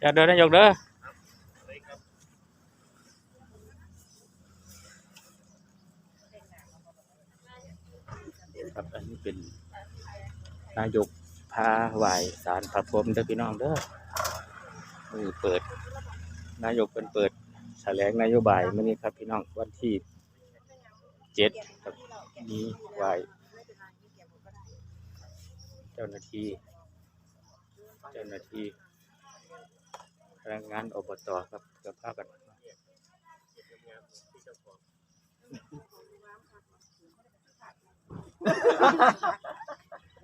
อย่าเดินนายกเด้อครับอันนี้เป็นนายกพาไหวสารพระพรมเด้อพี่น้องเด้อมือเปิด นายกเป็นเปิดแถลงนโยบายมื้อนี้ครับพี่น้องวันที่เจ็ดครับมีไหวเจ้าหน้าที่ เจ้าหน้าที่ พนักงานอบตครับเกือบพากัน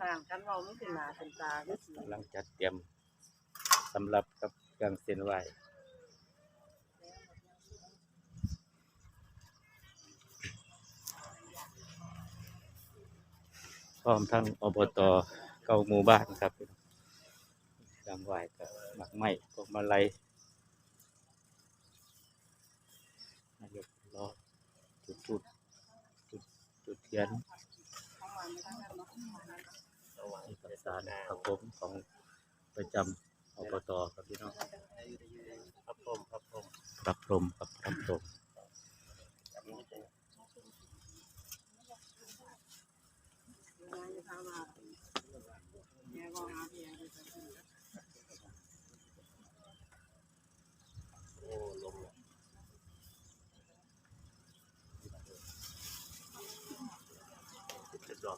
ห่างกันเราไม่ถึงหนาเป็นตาก็สิกำลังจัดเตรียมสำหรับกับเครื่องเส้นไหวพร้อมทั้งอบตเก้าหมู่บ้านครับ เครื่องไหวกับหมักไหม้พวกมาลัยนายกรอจุดจุดจุดจุดเทียนนี่กับสารพระพรหมของประจำอบตครับพี่น้องพระพรหมพระพรหมพระพรห ม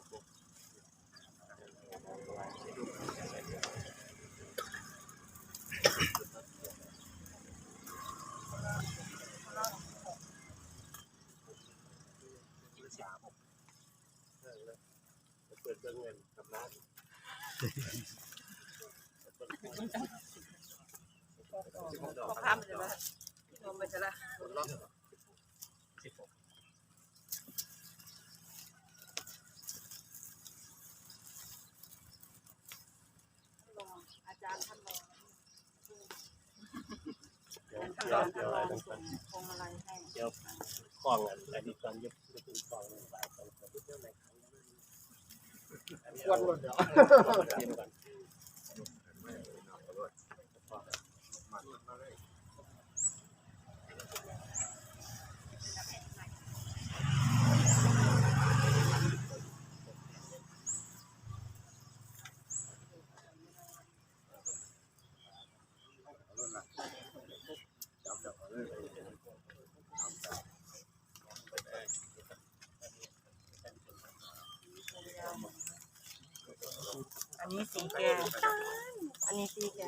ครับพระพรหมพอข้ามไปเลยว่าลงไปจะละอาจารย์ท่านรอง ท่านรองท่านรองส่งพวงมาลัยให้เดี๋ยวกล้องอะไรที่ก่อนยึดยึดเป็นกล้องหลากล้องคนที่เที่ยวไหนครั้งวันวันเดียวอัน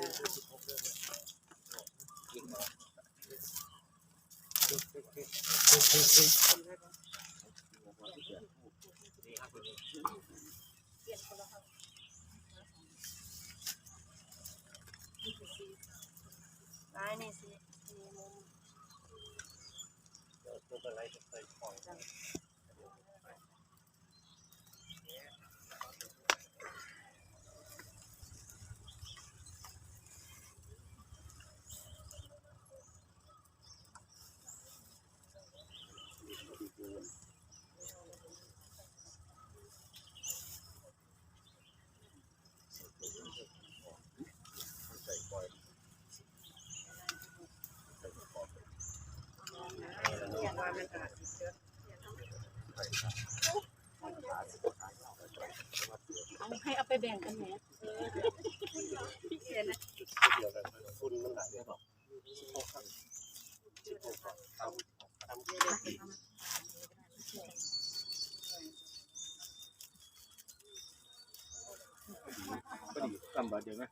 นั่นนี่สิมีมุม ตัวอะไรจะเคยปล่อย อย่างว่ามันจะเอาให้เอาไปแบ่ง ก็ดียวกันคุณมันหลายเรื่องหรอกก็ดีกำบาเดียวนะ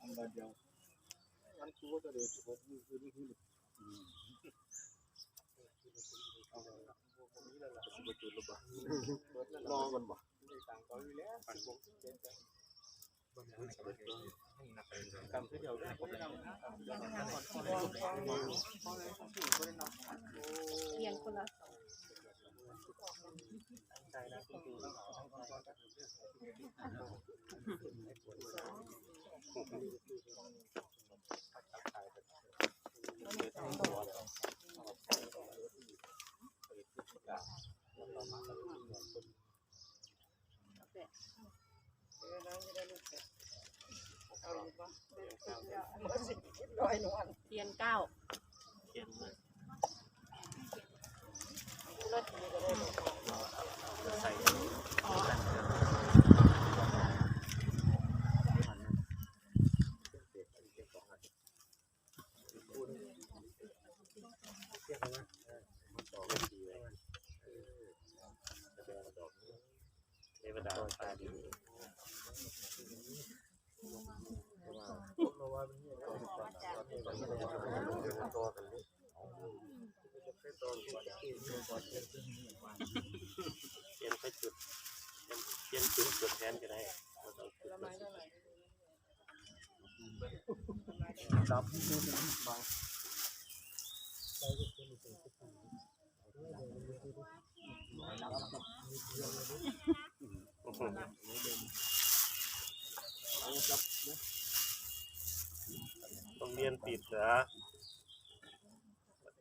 กำบาเดียวมันคือว่าจะเดือดผมคือนี่คือรอมันบ่ ต่างกันอยู่แล้วปันวงเด่นกันกำเดียวได้ผมแล้วเดียงคนละใจนะคุณดูทั้งทั้งทั้งเออน้องจะได้ลูกแกะเอาหรือเปล่ เทียนเก้าเขียนเลยใส่เทวดาตาดี เขียนไปจุดเขียนจุดจุดแทนก็ได้ไม่ต้องจุดรับบาง เรียนติดเหรอ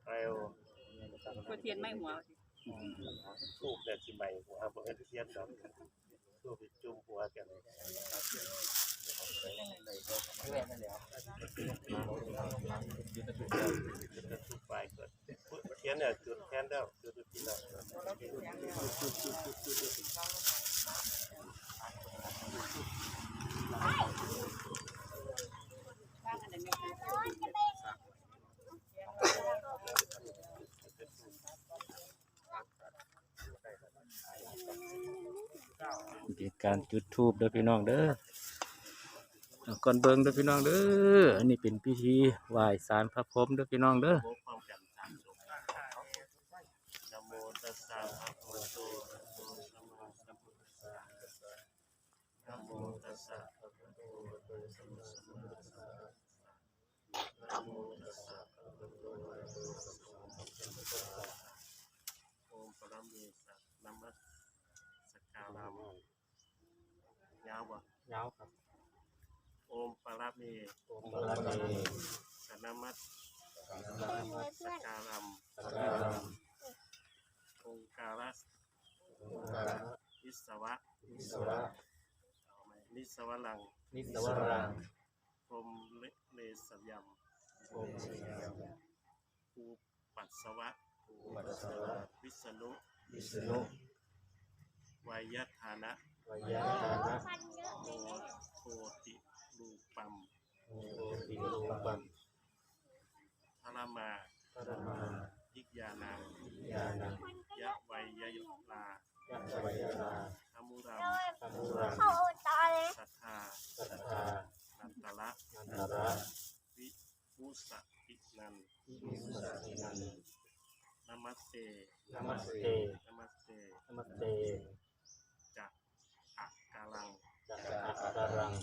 เร็วก็เทียนไม่หัวลูกแต่สิใบหัวบ่เฮ็ดเทียนดอกลูกสิจุ่มหัวกันจุดไฟเกิดเทียนเนี่ยจุดแทนแล้วจุดจุดแล้วบ้างอันไหนไม่ เหตุ การจุดทูบเด้อพี่น้องเด้อก่อนเบิงเด้อพี่น้องเด้ออันนี้เป็นพิธีไหว้สารพระพรหมเด้อพี่น้องเด้อโมความจำสามจบนะโมตัสสะภะคะวะโตอะระหะโตสัมมาสัม ยาวบ่ยาวครับ โอมปะระเมโอมบารมีสนามัสสกการามสักการะองค์การะองค์การะนิสวะนิสวะนิสวะลังนิสวรังพรหมเลเลสยัมโอมสิยามภูปัสสวะปัสสาวะวิษณุวิษณุวายธานะ วยาทานะโมโทติรูปัมโอติรูปัมพระมาพระมายิกยานังญาณังยะไวยยุลายัตถวยราธมุรัมธมุรังสัทธาสัทธานันตระนันทระวิมุสสตินันวิปุสุทธินันนามัสเตนมัสเตนามัสเต นมัสเต จะอักกาลัง จักรอัตตารัง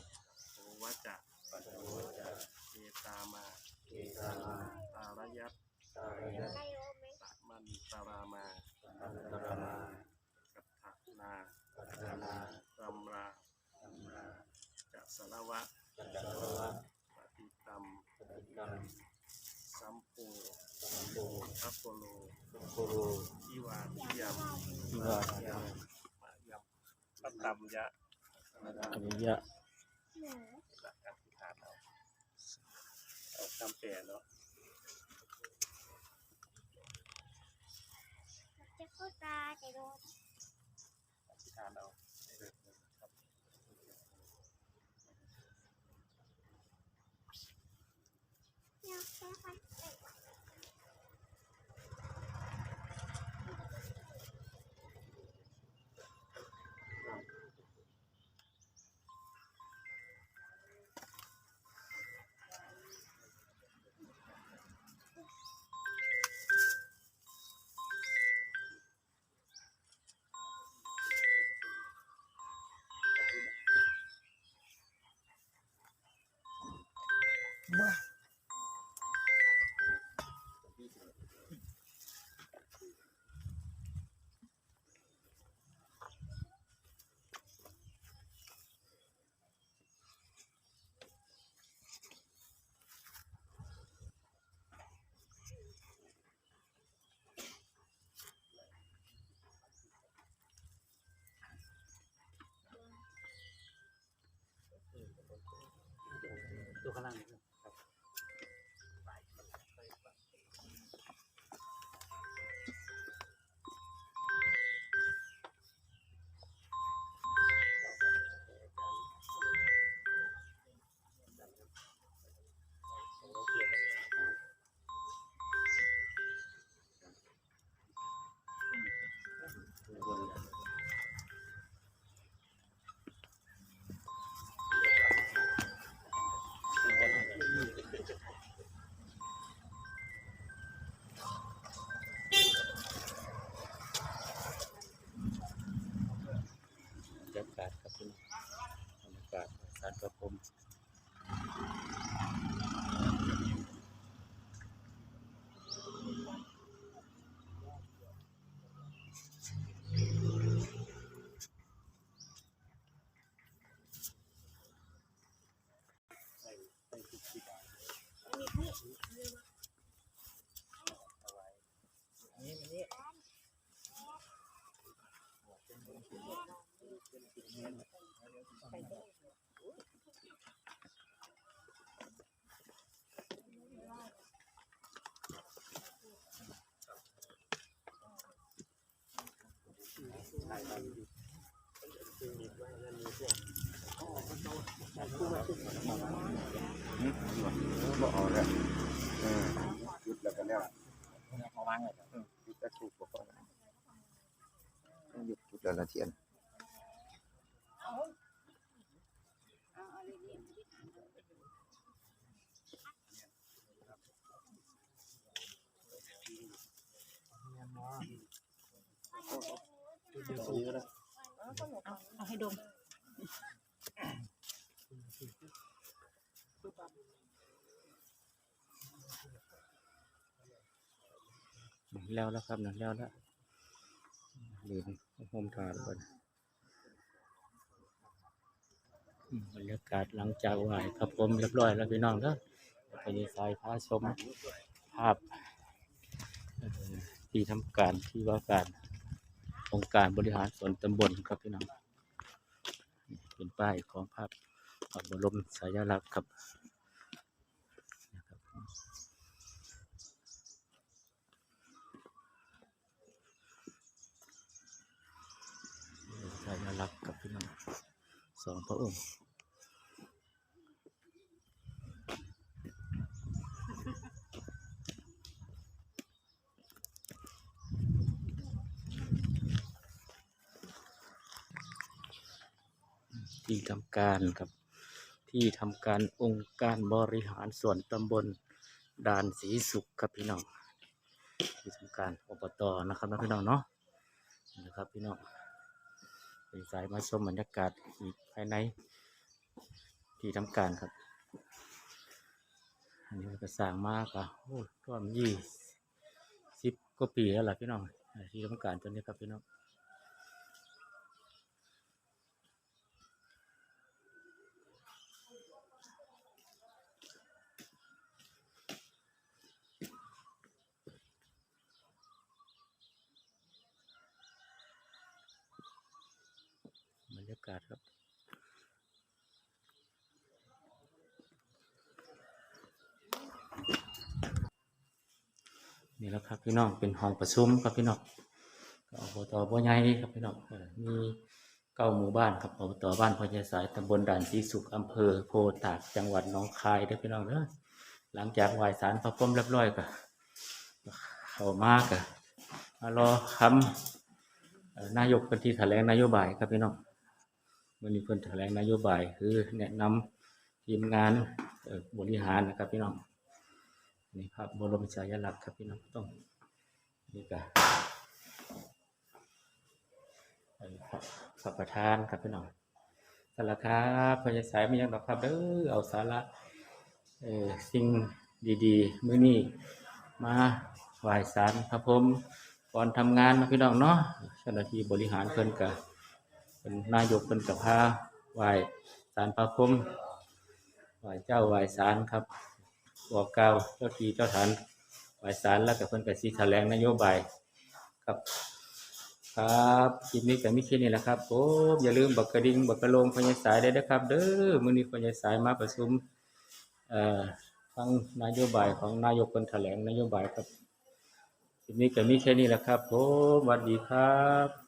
โอวะจะ ปัสสาวะ เอตามา เกตามา ตารยัต สารยะ ตะมันตารามา อันตรามา กัตถะนา ปัตตานา รัมราจะ สารวะจักรวะปฏิตัมปฏิกรรมสัมปูสัมโพทัพโปโลกุรุทิวาทิยมทิวาทยามมายมปัตตัมยะอริยะหลักการที่ฐานเอาเอาคำแปลเนาะจะเข้าตาแต่โดน ตัวข้างล่าง บ่เอาแล้วเออจุดแล้วก็แเอาเอาให้ดมแล้วแล้วครับนั่นแล้วแล้วลืมโฮมทาทุกคนอืมบรรยากาศหลังจากไหว้พระพรหมเรียบร้อยแล้วพี่น้องเด้อไปดีไซน์พาชมภาพ ที่ทำการที่ว่าการองค์การบริหารส่วนตำบลครับพี่น้องเป็นป้ายของภาพพระบรมสายลักษณ์ครับสัญลักษณ์กับพี่น้องสองพระองค์ ที่ทำการครับ ที่ทำการองค์การบริหารส่วนตำบลด่านศรีสุขครับพี่น้องที่ทำการอบตนะครับนะพี่น้องเนาะนะครับพี่น้องเป็นสายมาชมบรรยากาศอีกภายในที่ทำการครับ อันนี้ก็สร้างมากอะโอ้ก็มยี่สิบกว่าปีแล้วล่ะพี่น้องที่ทำการตัวนี้ครับพี่น้องากาศครับนี่แหละครับพี่น้องเป็นห้องประชุมครับพี่น้องอบตบ่ใหญ่ครับพี่น้องมีเก้าหมู่บ้านครับอบตบ้านพญาสายตำบลด่านศรีสุขอำเภอโพตากจังหวัดหนองคายเด้พี่น้องเด้อหลังจากไหว้ศาลพระพรหมเรียบร้อยก็เข้ามากะมารอคำนายกเป็นที่แถลงนโยบายครับพี่น้อง วันนี้เพิ่นแถลงนโยบายคือแนะนำทีมงานบริหารนะครับพี่น้องนี่ครับบรมฉายาลักษณ์ครับพี่น้องต้องนี่ก็เอ่อพรรประธานครับพี่น้องสาระครับพญาสายไม่ยังดอกครับเด้อเอาสาระเออสิ่งดีๆ มื้อนี้มาไหว้ศาลพระพรมก่อนทำงานนะพี่น้องเนาะเจ้าหน้าที่บริหารเพิ่นก็ เป็นนายกเพิ่นกับพาไหว้ศาลพระพรหมไหวเจ้าไหว้ศาลครับบอกกล่าวเจ้าทีเจ้าฐานฝ่ายสารแล้วกับเพิ่นกับสีแถลงนโยบายครับ ครับคลิปนี้ก็มีแค่นี้แหละครับผมอย่าลืมบักกระดิ่งบักกระโลงพญาสายได้นะครับ เด้อมื้อนี้พญาสายมาประชุมเอ่อฟังนโยบายของนายกเพิ่นแถลงนโยบายครับคลิปนี้ก็มีแค่นี้แหละครับผมสวัสดีครับ